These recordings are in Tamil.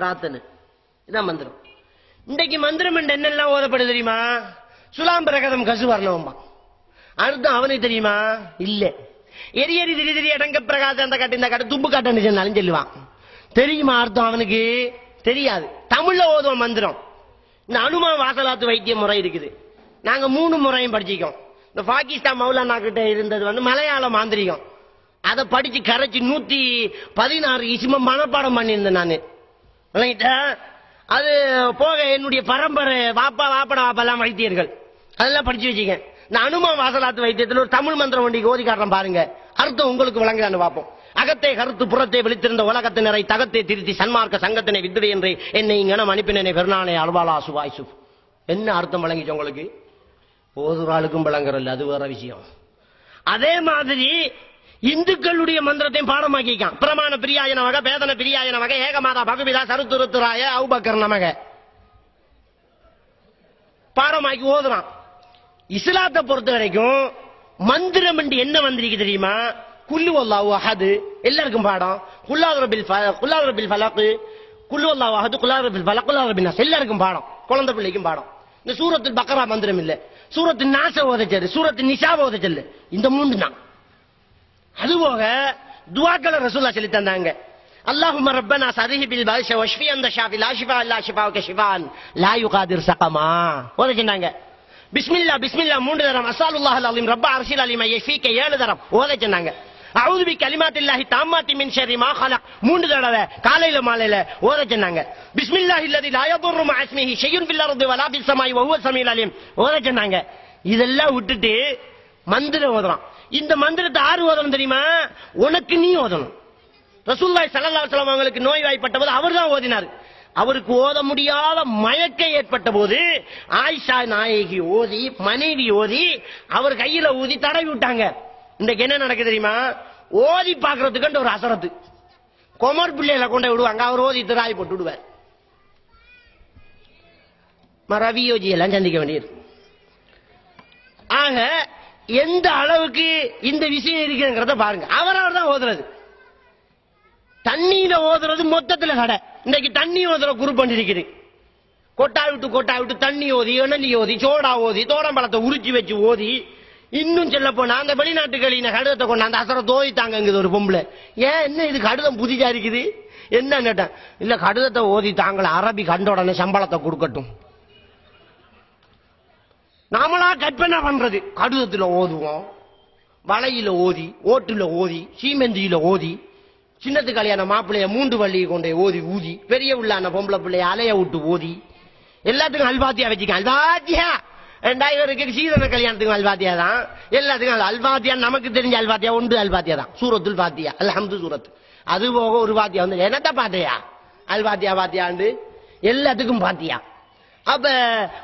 பிரார்த்தனை. இதான் மந்திரம். இன்றைக்கு மந்திரம் என்னெல்லாம் ஓதப்படுது தெரியுமா? சுலாம் பிரகதம் கசு வரணும்பா அர்த்தம் அவனுக்கு தெரியுமா? இல்ல. எரி எரி திரி திரி அடங்க பிரகாசம் அந்த காட்டு இந்த காட்டு துப்பு காட்டுன்னு சொன்னாலும் சொல்லுவான். தெரியுமா அர்த்தம் அவனுக்கு? தெரியாது. தமிழ்ல ஓதுவோம் மந்திரம். இந்த அனுமா வாசலாத்து வைத்திய முறை இருக்குது. நாங்க மூணு முறையும் படிச்சிக்கோம் இந்த பாகிஸ்தான் மௌலானா கிட்ட இருந்தது வந்து மலையாள மாந்திரிகம். அதை படிச்சு கரைச்சு நூத்தி பதினாறு இசும மனப்பாடம் பண்ணியிருந்தேன் நானு. விளங்கிட்டா? அது போக என்னுடைய பரம்பரை வாப்பா வாப்பட வாப்பெல்லாம் வைத்தியர்கள். அதெல்லாம் படிச்சு வச்சுக்க இந்த அனுமா வாசலாத்து வைத்தியத்தில் ஒரு தமிழ் மந்திரம் வண்டிக்கு ஓதி காட்டுறேன் பாருங்க. அர்த்தம் உங்களுக்கு விளங்குதான்னு பார்ப்போம். அகத்தை கருத்து புறத்தை விழித்திருந்த உலகத்தினரை தகத்தை திருத்தி சன்மார்க்க சங்கத்தினை வித்துடு என்று என்னை இங்கனம் அனுப்பினனை பெருநாளை அல்வாலா சுபாய் சுப் என்ன அர்த்தம் வழங்கிச்சு உங்களுக்கு? ஒரு ஆளுக்கும் விளங்குறல்ல அது வேற விஷயம். அதே மாதிரி இந்துக்களுடைய மந்திரத்தையும் பாடமாக்கிக்கான். பிரமாண பிரியாயன நமக பேதன பிரியாய நமக ஏகமாதா பகுபிதா சருத்துருத்துராய அவுபக்கர் நமக. பாடமாக்கி ஓதுறான். இஸ்லாத்தை பொறுத்த வரைக்கும் மந்திரம் என்ன வந்திருக்கு தெரியுமா? குல்லு அல்லாஹு அஹது. எல்லாருக்கும் பாடம். குல்லாது ரபில் குல்லாது ரபில் ஃபலக் குல்லு அல்லாஹு அஹது குல்லாது ரபில் ஃபலக் குல்லாது ரபில் நாஸ். எல்லாருக்கும் பாடம். குழந்தை பிள்ளைக்கும் பாடம். இந்த சூரத்தில் பக்கரா மந்திரம் இல்ல. சூரத்து நாச ஓதச்சல் சூரத்தின் நிஷாவ ஓதச்சல் இந்த மூன்று தான். அதுபோக துவாக்களை ரசூல்லா சொல்லி தந்தாங்க اللهم ربنا صريح بالباش واشفي عند شافي لا شفاء الا شفاءك شفاء لا يغادر سقما ஓத சொன்னாங்க பிஸ்மில்லா பிஸ்மில்லா மூன்று தரம் அஸ்ஸாலுல்லாஹ் அலீம் ரப்ப அர்ஷில் அலீம் யஃபீக ஏழு தரம் ஓத சொன்னாங்க அவுது பி கலிமாத்தில்லாஹி தாம்மாத்தி மின் ஷர்ரி மா خلق மூன்று தடவை காலையில மாலையில ஓத சொன்னாங்க பிஸ்மில்லாஹி அல்லதி லா யதுர்ரு மஅ இஸ்மிஹி ஷையுன் ஃபில் அர்தி வலா ஃபிஸ் ஸமாய் வஹுவ ஸமீல் அலீம் ஓத சொன்னாங்க இதெல்லாம் விட்டுட்டு மந்திரம் ஓதுறான் இந்த மந்திரத்தை ஆறு ஓதணும் தெரியுமா? உனக்கு நீ ஓதணும். ரசூல்லாய் சல்லா சலம் அவங்களுக்கு நோய்வாய்ப்பட்ட போது அவர்தான் ஓதினார். அவருக்கு ஓத முடியாத மயக்க ஏற்பட்ட போது ஆயிஷா நாயகி ஓதி மனைவி ஓதி அவர் கையில ஊதி தடவி விட்டாங்க. இன்றைக்கு என்ன நடக்குது தெரியுமா? ஓதி பாக்குறதுக்கு ஒரு அசரத்து. கொமர் பிள்ளையில கொண்டு விடுவாங்க. அவர் ஓதி திராய் போட்டு விடுவார். ரவியோஜி எல்லாம் சந்திக்க வேண்டியது. ஆக எந்த அளவுக்கு இந்த விஷயம் இருக்குங்கிறத பாருங்க. அவரவர் தான் ஓதுறது. தண்ணியில ஓதுறது மொத்தத்துல கடை இன்னைக்கு தண்ணி ஓதுற குரூப் பண்ணிருக்குது கொட்டா விட்டு கொட்டா விட்டு தண்ணி ஓதி இணலி ஓதி சோடா ஓதி தோடம்பழத்தை உரிச்சு வச்சு ஓதி இன்னும் சொல்ல போனா அந்த வெளிநாட்டுகளின கடிதத்தை கொண்டு அந்த தோதித்தாங்க தோதித்தாங்கங்குது ஒரு பொம்பளை. ஏன் என்ன இது கடிதம் புதிதா இருக்குது? என்ன கேட்டேன். இல்ல கடிதத்தை ஓதி தாங்கள அரபி கண்ட உடனே சம்பளத்தை கொடுக்கட்டும். நாமளா கற்பனை பண்றது. கடிதத்துல ஓதுவோம். வலையில ஓதி ஓட்டுல ஓதி சீமெந்தியில ஓதி சின்னத்து கல்யாண மாப்பிள்ளைய மூன்று வள்ளியை கொண்டு ஓதி ஊதி பெரிய உள்ளான பொம்பளை பிள்ளைய அலைய விட்டு ஓதி எல்லாத்துக்கும் அல்பாத்தியா வச்சுக்க அல்பாத்தியா ரெண்டாயிரம் சீதன கல்யாணத்துக்கு அல்பாத்தியா தான். எல்லாத்துக்கும் அல் அல்பாத்தியா நமக்கு தெரிஞ்ச அல்பாத்தியா ஒன்று அல்பாத்தியா தான். சூரத்துல் பாத்தியா அல்ஹம்து சூரத். அது போக ஒரு பாத்தியா வந்து என்னத்த பாத்தியா அல்பாத்தியா பாத்தியாண்டு எல்லாத்துக்கும் பாத்தியா அப்ப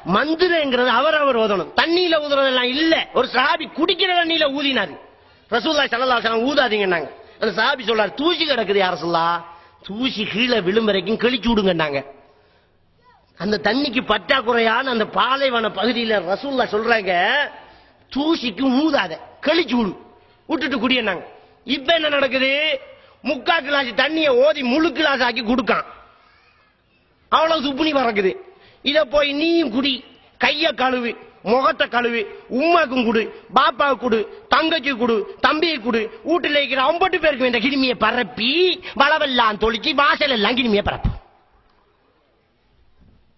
மந்திரங்கிறது அவர் ஓதணும். தண்ணியில ஊதுறதெல்லாம் இல்ல. ஒரு சாபி குடிக்கிற தண்ணியில ஊதினாரு. ரசூல்லா ஸல்லல்லாஹு ஊதாதீங்கன்னாங்க. அந்த சாபி சொல்றாரு தூசி கிடக்குது யார சொல்லா தூசி கீழே விழும் வரைக்கும் கிழிச்சு விடுங்கன்னாங்க. அந்த தண்ணிக்கு பற்றாக்குறையான அந்த பாலைவன பகுதியில ரசூல்லா சொல்றாங்க தூசிக்கு ஊதாத கழிச்சு விடு. விட்டுட்டு குடியனாங்க இப்ப என்ன நடக்குது? முக்கா கிளாஸ் தண்ணியை ஓதி முழு கிளாஸ் ஆக்கி கொடுக்கான். அவ்வளவு துப்புனி பறக்குது. இத போய் நீயும் குடி. கைய கழுவு முகத்தை கழுவு உமாக்கும் குடு பாப்பாவுக்கு குடு தங்கச்சி குடு தம்பியை குடு. வீட்டுல இருக்கிற ஐம்பட்டு பேருக்கு இந்த கிருமியை பரப்பி வளவெல்லாம் தொளிச்சு வாசல் எல்லாம் கிருமியை பரப்பு.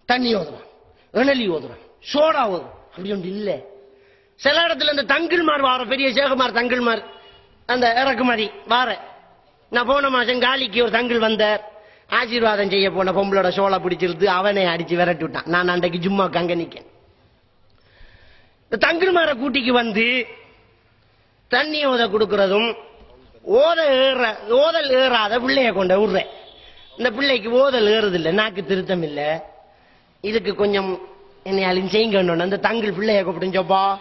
தண்ணி ஓதுறான் இணலி ஓதுறான் சோடா ஓதுறான். அப்படி ஒன்று இல்லை. சில இடத்துல இந்த தங்கிள்மார் வார பெரிய சேகமார் தங்கிள்மார் அந்த இறக்குமதி வார. நான் போன மாசம் காலிக்கு ஒரு தங்கிள் வந்தார். ஆசீர்வாதம் செய்ய போன பொம்பளோட சோளை பிடிச்சிருந்து அவனை அடிச்சு விரட்டி விட்டான். நான் அன்றைக்கு ஜும்மா கங்க நிக்கேன். இந்த கூட்டிக்கு வந்து தண்ணி ஓத கொடுக்கறதும் ஓத ஏற ஓதல் ஏறாத பிள்ளைய கொண்ட விடுறேன். இந்த பிள்ளைக்கு ஓதல் ஏறதில்லை நாக்கு திருத்தம் இல்லை. இதுக்கு கொஞ்சம் என்னையாலும் செய்யுங்க அந்த தங்கள் பிள்ளைய கூப்பிட்டுச்சோப்பா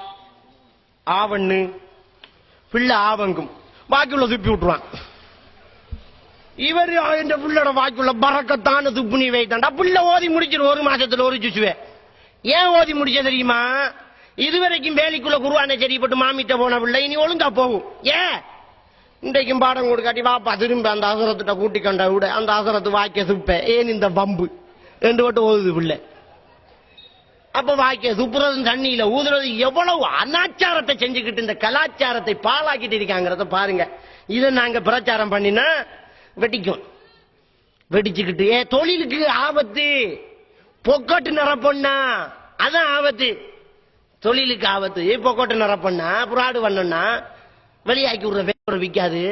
ஆவண்ணு. பிள்ளை ஆவங்கும். பாக்கியுள்ள துப்பி விட்டுருவான். இவர் இந்த பிள்ளோட வாய்க்குள்ள பறக்கத்தான துப்புணி வைத்தாண்டா புள்ள ஓதி முடிச்சிரு ஒரு மாசத்துல ஒரு சுச்சுவே ஏன் ஓதி முடிச்ச தெரியுமா? இதுவரைக்கும் வேலைக்குள்ள குருவான சரிப்பட்டு மாமிட்ட போன பிள்ளை இனி ஒழுங்கா போகும். ஏன் இன்றைக்கும் பாடம் கொடுக்காட்டி வாப்பா திரும்ப அந்த அசரத்திட்ட கூட்டி கண்ட விட. அந்த அசரத்து வாய்க்க துப்ப. ஏன் இந்த பம்பு ரெண்டு மட்டும் ஓதுது பிள்ளை. அப்ப வாய்க்க துப்புறதும் தண்ணியில ஊதுறது எவ்வளவு அனாச்சாரத்தை செஞ்சுக்கிட்டு இந்த கலாச்சாரத்தை பாழாக்கிட்டு இருக்காங்கிறத பாருங்க. இதை நாங்க பிரச்சாரம் பண்ணினா வெடிக்கும். வெடிச்சுக்கிட்டு ஏ தொழிலுக்கு ஆபத்து. பொக்கோட்டு நிரப்பண்ணா அதான் ஆபத்து. தொழிலுக்கு ஆபத்து. ஏ பொக்கோட்டு நிரப்பண்ணா புறாடு பண்ணோம்னா வெளியாக்கி விடுற வேற விற்காது.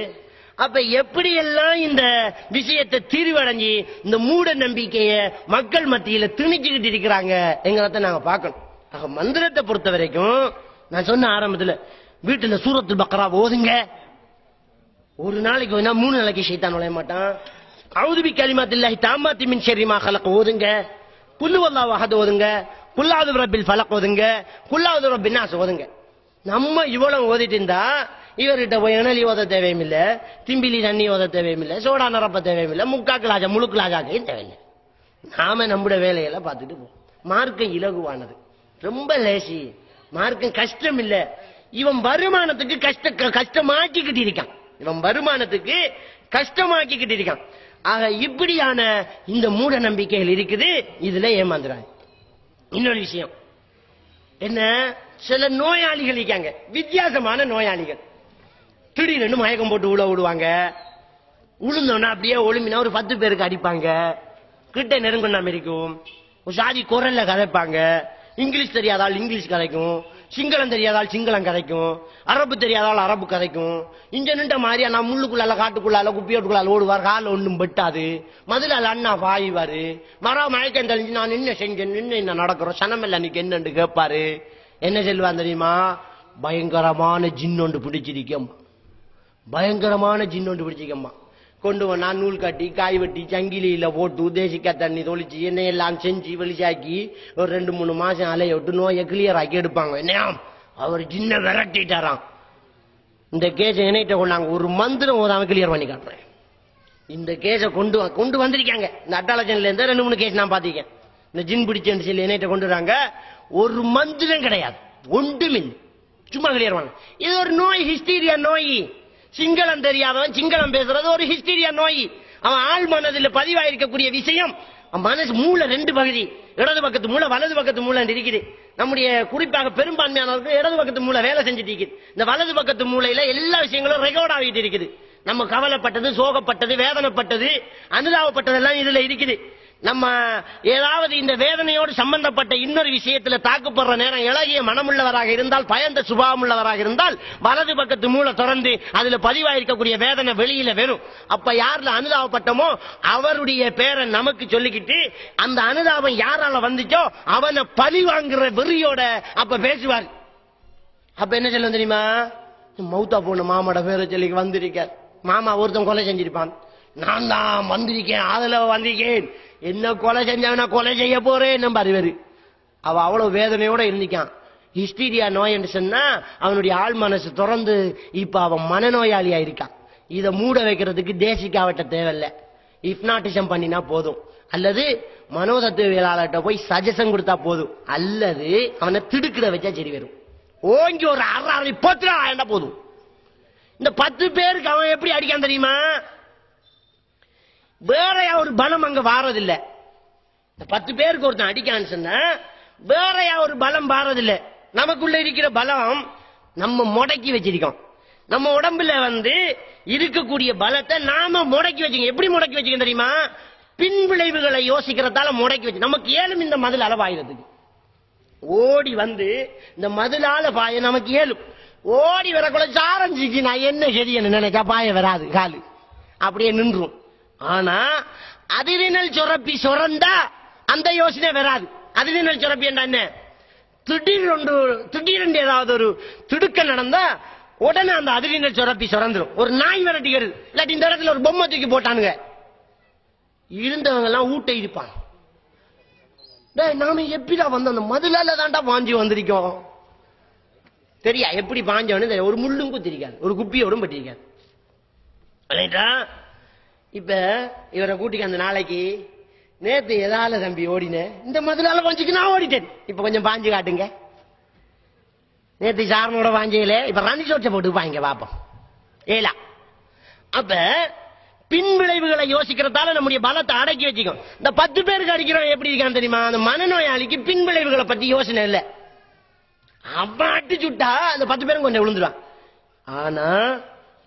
அப்ப எப்படி எல்லாம் இந்த விஷயத்தை தீர்வடைஞ்சு இந்த மூட நம்பிக்கைய மக்கள் மத்தியில திணிச்சுக்கிட்டு இருக்கிறாங்க எங்கிறத நாங்க பார்க்கணும். ஆக மந்திரத்தை பொறுத்த வரைக்கும் நான் சொன்ன ஆரம்பத்துல வீட்டுல சூரத்து பக்கரா ஓதுங்க. ஒரு நாளைக்கு வேணா மூணு நாளைக்கு சைத்தான் நுழைய மாட்டான். அவுதுபி கலிமாத்தில்லாஹி தாமாத்தி மின் ஷெரிமா கலக்க ஓதுங்க. குல்லு வல்லா அஹத் ஓதுங்க. குல்லாவது ரப்பில் ஃபலக் ஓதுங்க. குல்லாவது ரப்பின் நாஸ் ஓதுங்க. நம்ம இவ்வளவு ஓதிட்டு இருந்தா இவர்கிட்ட போய் இணலி ஓத தேவையுமில்லை திம்பிலி தண்ணி ஓத தேவையுமில்ல சோடா நிரப்ப தேவையுமில்ல முக்கா கிளாஜா முழு கிளாஜாக்கையும் தேவையில்லை. நாம நம்முடைய வேலையெல்லாம் பார்த்துட்டு போவோம் மார்க்கம் இலகுவானது. ரொம்ப லேசி. மார்க்கம் கஷ்டம் இல்லை இவன் வருமானத்துக்கு கஷ்ட கஷ்டமாக்கிக்கிட்டு இருக்கான். இவன் வருமானத்துக்கு கஷ்டமாக்கிக்கிட்டு இருக்கான். ஆக இப்படியான இந்த மூட நம்பிக்கைகள் இருக்குது இதுல ஏமாந்துறாங்க. இன்னொரு விஷயம். என்ன? சில நோயாளிகள் இருக்காங்க. வித்தியாசமான நோயாளிகள். திடீர்னு மயக்கம் போட்டு உள்ள விடுவாங்க உளுந்தோன்னா அப்படியே ஒளிமினா ஒரு பத்து பேருக்கு அடிப்பாங்க. கிட்ட நெருங்கின இருக்கும். ஒரு சாதி குரல்ல கதைப்பாங்க. இங்கிலீஷ் தெரியாதால் இங்கிலீஷ் கதைக்கும். சிங்களம் தெரியாதால் சிங்களம் கதைக்கும் அரபு தெரியாதால் அரபு கதைக்கும். இங்க நின்ற மாதிரியா நான் முள்ளுக்குள்ளால காட்டுக்குள்ளால குப்பியோட்டுக்குள்ளால ஓடுவார் கால ஒண்ணும் பெட்டாது மதுல அண்ணா வாய்வாரு மரா மயக்கம் தெளிஞ்சு நான் என்ன செஞ்சேன் நின்று என்ன நடக்கிறோம் சனமில்ல அன்னைக்கு என்னன்னு கேட்பாரு. என்ன செல்வான் தெரியுமா? பயங்கரமான ஜின் ஒன்று பிடிச்சிருக்கேன் பயங்கரமான ஜின் ஒன்று பிடிச்சிக்கம்மா கொண்டு வந்தா நூல் கட்டி காய் வெட்டி சங்கிலியில போட்டு தேசிக்கா தண்ணி தொளிச்சு எண்ணெய் எல்லாம் செஞ்சு வெளிச்சாக்கி ஒரு ரெண்டு மூணு மாசம் அலைய விட்டு நோயை கிளியர் ஆக்கி எடுப்பாங்க. என்ன அவர் சின்ன விரட்டிட்டாராம். இந்த கேஸை இணைட்ட கொண்டாங்க ஒரு மந்திரம் ஓதாம கிளியர் பண்ணி காட்டுறேன். இந்த கேஸை கொண்டு வ- கொண்டு வந்திருக்காங்க. இந்த அட்டாலஜன்ல இருந்து ரெண்டு மூணு கேஸ் நான் பாத்திருக்கேன் இந்த ஜின் பிடிச்ச சொல்லி என்கிட்ட கொண்டு வராங்க. ஒரு மந்திரம் கிடையாது. ஒன்றுமில்லை சும்மா கிளியர் பண்ண. இது ஒரு நோய் ஹிஸ்டீரியா நோய். சிங்களம் தெரியாதவன் சிங்களம் பேசுறது ஒரு ஹிஸ்டீரியா நோய். அவன் ஆள் மனதில் பதிவாயிருக்கக்கூடிய விஷயம் மனசு மூளை ரெண்டு பகுதி. இடது பக்கத்து மூளை வலது பக்கத்து மூளை இருக்குது. நம்முடைய குறிப்பாக பெரும்பான்மையானவர்கள் இடது பக்கத்து மூளை வேலை செஞ்சுட்டு இருக்குது. இந்த வலது பக்கத்து மூளையில எல்லா விஷயங்களும் ரெக்கார்ட் ஆகிட்டு இருக்குது. நம்ம கவலைப்பட்டது சோகப்பட்டது வேதனைப்பட்டது அனுதாபப்பட்டதெல்லாம் இதுல இருக்குது. நம்ம ஏதாவது இந்த வேதனையோடு சம்பந்தப்பட்ட இன்னொரு விஷயத்தில் தாக்குப்படுற நேரம் இளகிய மனமுள்ளவராக இருந்தால் பயந்த சுபாவம் உள்ளவராக இருந்தால் வலது பக்கத்து மூளை திறந்து அதுல பதிவாயிருக்கக்கூடிய வேதனை வெளியில வரும். அப்ப யார்ல அனுதாபப்பட்டமோ அவருடைய பேரை நமக்கு சொல்லிக்கிட்டு அந்த அனுதாபம் யாரால வந்துச்சோ அவனை பழி வாங்குற வெறியோட அப்ப பேசுவார். அப்ப என்ன சொல்ல தெரியுமா? மௌத்தா போன மாமாட பேரை சொல்லி வந்திருக்க மாமா ஒருத்தன் கொலை செஞ்சிருப்பான். நான் தான் வந்திருக்கேன் அதுல வந்திருக்கேன். என்ன கொலை செஞ்சவனா கொலை செய்ய போறேன் நம்ம அறிவரு அவ அவ்வளவு வேதனையோட இருந்திக்கான் ஹிஸ்டீரியா நோய் என்று சொன்னா அவனுடைய ஆள் மனசு திறந்து இப்ப அவன் மனநோயாளியா இருக்கான் இதை மூட வைக்கிறதுக்கு தேசிக்காவட்ட தேவையில்ல. இப்னாட்டிசம் பண்ணினா போதும். அல்லது மனோதத்துவியலாளர்கிட்ட போய் சஜஷன் கொடுத்தா போதும். அல்லது அவனை திடுக்கிட வச்சா சரி வரும். ஓங்கி ஒரு அரை அரை போதும். இந்த பத்து பேருக்கு அவன் எப்படி அடிக்கான் தெரியுமா? வேற ஒரு பலம் அங்க வாரதில்ல. இந்த பத்து பேருக்கு ஒருத்தன் அடிக்கான்னு சொன்னா வேற ஒரு பலம் வாரதில்ல. நமக்குள்ள இருக்கிற பலம் நம்ம முடக்கி வச்சிருக்கோம். நம்ம உடம்புல வந்து இருக்கக்கூடிய பலத்தை நாம முடக்கி வச்சுக்க எப்படி முடக்கி வச்சுக்க தெரியுமா? பின் விளைவுகளை யோசிக்கிறதால முடக்கி வச்சு நமக்கு ஏழும் இந்த மதில் அளவாயிரத்துக்கு ஓடி வந்து இந்த மதிலால பாய நமக்கு ஏழும். ஓடி வரக்குள்ள சாரஞ்சிக்கு நான் என்ன செய்யன்னு நினைச்சா பாய வராது காலு. அப்படியே நின்றும். ஆனா அதிரினல் சுரப்பி சுரந்தா அந்த யோசனை வராது. அதிரினல் சுரப்பி என்றா என்ன? திடீரென்று திடீரென்று ஏதாவது ஒரு திடுக்க நடந்தா உடனே அந்த அதிரினல் சுரப்பி சுரந்துரும். ஒரு நாய் விரட்டிக்கிறது இல்லாட்டி இந்த இடத்துல ஒரு பொம்மை தூக்கி போட்டானுங்க. இருந்தவங்க எல்லாம் ஊட்ட இருப்பான் நாம எப்படிடா வந்து அந்த மதுலால தான்டா வாஞ்சி வந்திருக்கோம். தெரியா? எப்படி பாஞ்சவனு ஒரு முள்ளும் குத்திருக்காது. ஒரு குப்பியோடும் பட்டிருக்காது. இப்ப இவரை கூட்டிக்க அந்த நாளைக்கு நேத்து எதால தம்பி ஓடினேன் இந்த மதுலால கொஞ்சம் நான் ஓடிட்டேன். இப்ப கொஞ்சம் பாஞ்சு காட்டுங்க. நேத்து சாரனோட வாஞ்சையில இப்ப ரனி சோட்சை போட்டு பாங்க பாப்போம். ஏலா. அப்ப பின் விளைவுகளை யோசிக்கிறதால நம்முடைய பலத்தை அடக்கி வச்சுக்கும். இந்த பத்து பேருக்கு அடிக்கிறோம் எப்படி இருக்கான் தெரியுமா? அந்த மனநோயாளிக்கு பின் விளைவுகளை பத்தி யோசனை இல்லை. அவன் அடிச்சு விட்டா அந்த பத்து பேரும் கொஞ்சம் விழுந்துருவான். ஆனா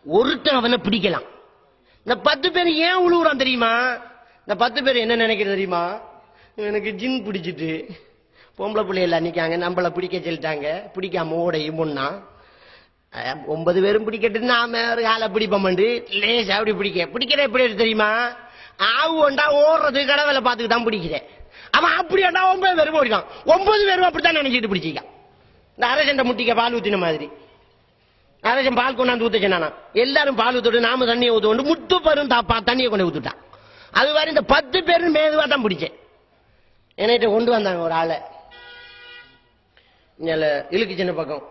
ஒருத்தன் அவனை பிடிக்கலாம். இந்த பத்து பேர் ஏன் உழுவுறான் தெரியுமா? இந்த பத்து பேர் என்ன நினைக்கிறது தெரியுமா? எனக்கு ஜின் பிடிச்சிட்டு பொம்பளை பிள்ளைகள் நிற்காங்க நம்மள பிடிக்க சொல்லிட்டாங்க. பிடிக்காம ஓடையும் முன்னா ஒன்பது பேரும் பிடிக்கட்டு நாம ஒரு ஆளை பிடிப்போம்ண்டு. லேசா அப்படி பிடிக்க. பிடிக்கிற எப்படி தெரியுமா? ஆவு ஒண்டா ஓடுறது கடவுளை பார்த்துட்டு தான் பிடிக்கிறேன். அவன் அப்படி ஒண்டா ஒன்பது பேரும் ஓடிக்கான் ஒன்பது பேரும் அப்படித்தான் நினைச்சிட்டு பிடிச்சிக்கான் இந்த அரசண்ட முட்டிக்க பால் ஊத்தின மாதிரி. அரசன் பால் கொண்டாந்து ஊத்துச்சு நானா. எல்லாரும் பால் ஊத்துட்டு நாம தண்ணியை ஊத்துவோண்டு முத்து பரும் தாப்பா தண்ணியை கொண்டு ஊத்துட்டான். அது மாதிரி இந்த பத்து பேரும் மேதுவா தான் பிடிச்சேன். என்கிட்ட கொண்டு வந்தாங்க ஒரு ஆளை. இழுக்கு சின்ன பக்கம்.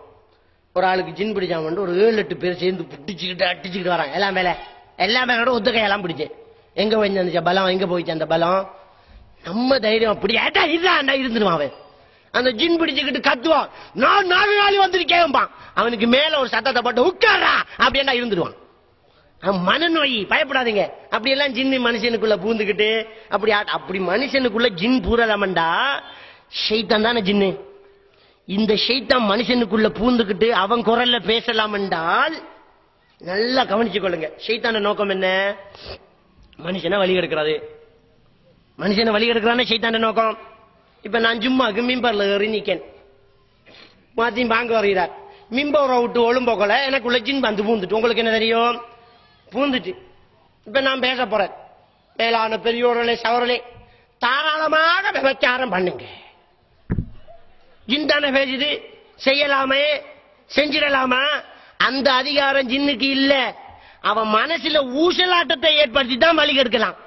ஒரு ஆளுக்கு ஜின் பிடிச்சாமட்டு ஒரு ஏழு எட்டு பேர் சேர்ந்து பிடிச்சிக்கிட்டு அடிச்சுக்கிட்டு வராங்க. எல்லாம் மேல. எல்லாம் மேலோட ஒத்துக்கையெல்லாம் பிடிச்சேன். எங்க போய் அந்த பலம் எங்க போயிச்சு? அந்த பலம். நம்ம தைரியம் அப்படி. ஏட்டா இருந்தா இருந்துருவான் அவன். அந்த ஜின் பிடிச்சுக்கிட்டு கத்துவான். நான் நாலு நாள் வந்திருக்கேன்பான் அவனுக்கு மேல ஒரு சத்தத்தை போட்டு உட்காரா அப்படின்னா இருந்துருவான். மனநோய் பயப்படாதீங்க. அப்படி எல்லாம் ஜின்னு மனுஷனுக்குள்ள பூந்துக்கிட்டு அப்படி அப்படி மனுஷனுக்குள்ள ஜின் பூரலாமண்டா. ஷைத்தான் தானே ஜின்னு. இந்த ஷைத்தான் மனுஷனுக்குள்ள பூந்துக்கிட்டு அவன் குரல்ல பேசலாம் என்றால் நல்லா கவனிச்சு கொள்ளுங்க. ஷைத்தான நோக்கம் என்ன? மனுஷனை வழி எடுக்கிறது மனுஷனை வழி எடுக்கிறானே ஷைத்தான நோக்கம். இப்ப நான் ஜும்மாக்கு மிம்பர்ல ஏறி நிக்கேன் மாத்தி பாங்க வருகிறார் மிம்பரை விட்டு ஒழும்போக்கல எனக்குள்ள ஜின் வந்து பூந்துட்டு உங்களுக்கு என்ன தெரியும் பூந்துட்டு இப்ப நான் பேச போறேன் மேலான பெரியோர்களே சவர்களே தாராளமாக விபச்சாரம் பண்ணுங்க ஜின் தானே பேசுது செய்யலாமே செஞ்சிடலாமா அந்த அதிகாரம் ஜின்னுக்கு இல்ல அவன் மனசுல ஊசலாட்டத்தை ஏற்படுத்தி தான் வழி கெடுக்கலாம்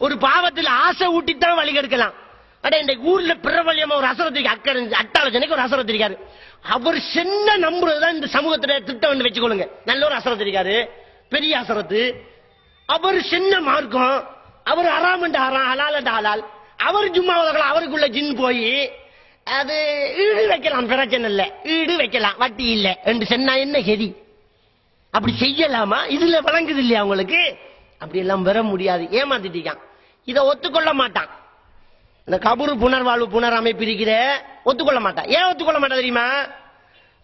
ஒரு பாவத்தில் ஆசை ஊட்டி தான் வழி கெடுக்கலாம் அட இந்த ஊர்ல பிரபல்யமா ஒரு அசரத்திரிக்கு அக்கறை அட்டாளஜனைக்கு ஒரு அசரத்திரிக்காரு. அவர் சென்ன நம்புறதுதான் இந்த சமூகத்துல திட்டம் வந்து வச்சுக்கொள்ளுங்க. நல்ல ஒரு அசரத்திரிக்காரு. பெரிய அசரத்து. அவர் சென்ன மார்க்கம். அவர் அறாமண்ட அறாம் ஹலால் ஹலால். அவர் சும்மா அவருக்குள்ள ஜின் போய் அது ஈடு வைக்கலாம் பிரச்சனை இல்ல. ஈடு வைக்கலாம் வட்டி இல்ல. என்று சென்னா என்ன கெதி? அப்படி செய்யலாமா? இதுல வழங்குது இல்லையா உங்களுக்கு? அப்படி எல்லாம் வர முடியாது. ஏமாத்திட்டான் இதை ஒத்துக்கொள்ள மாட்டான். இந்த கபூர் புனர்வாழ்வு புனரமைப்பு இருக்கிற ஒத்துக்கொள்ள மாட்டான் ஏன் ஒத்துக்கொள்ள மாட்டான் தெரியுமா?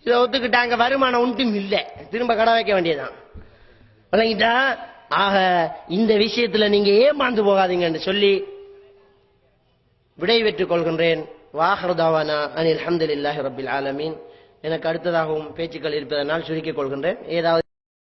இதை ஒத்துக்கிட்டாங்க வருமானம் ஒன்றும் இல்லை. திரும்ப கடை வைக்க வேண்டியதுதான். விளங்கிட்டா? ஆக இந்த விஷயத்துல நீங்க ஏமாந்து போகாதீங்கன்னு சொல்லி விடை பெற்றுக் கொள்கின்றேன். வாஹர்தாவானா அனில் அஹமதுல்லாஹி ரபில் ஆலமீன். எனக்கு அடுத்ததாகவும் பேச்சுக்கள் இருப்பதனால் சுருக்கிக் கொள்கின்றேன். ஏதாவது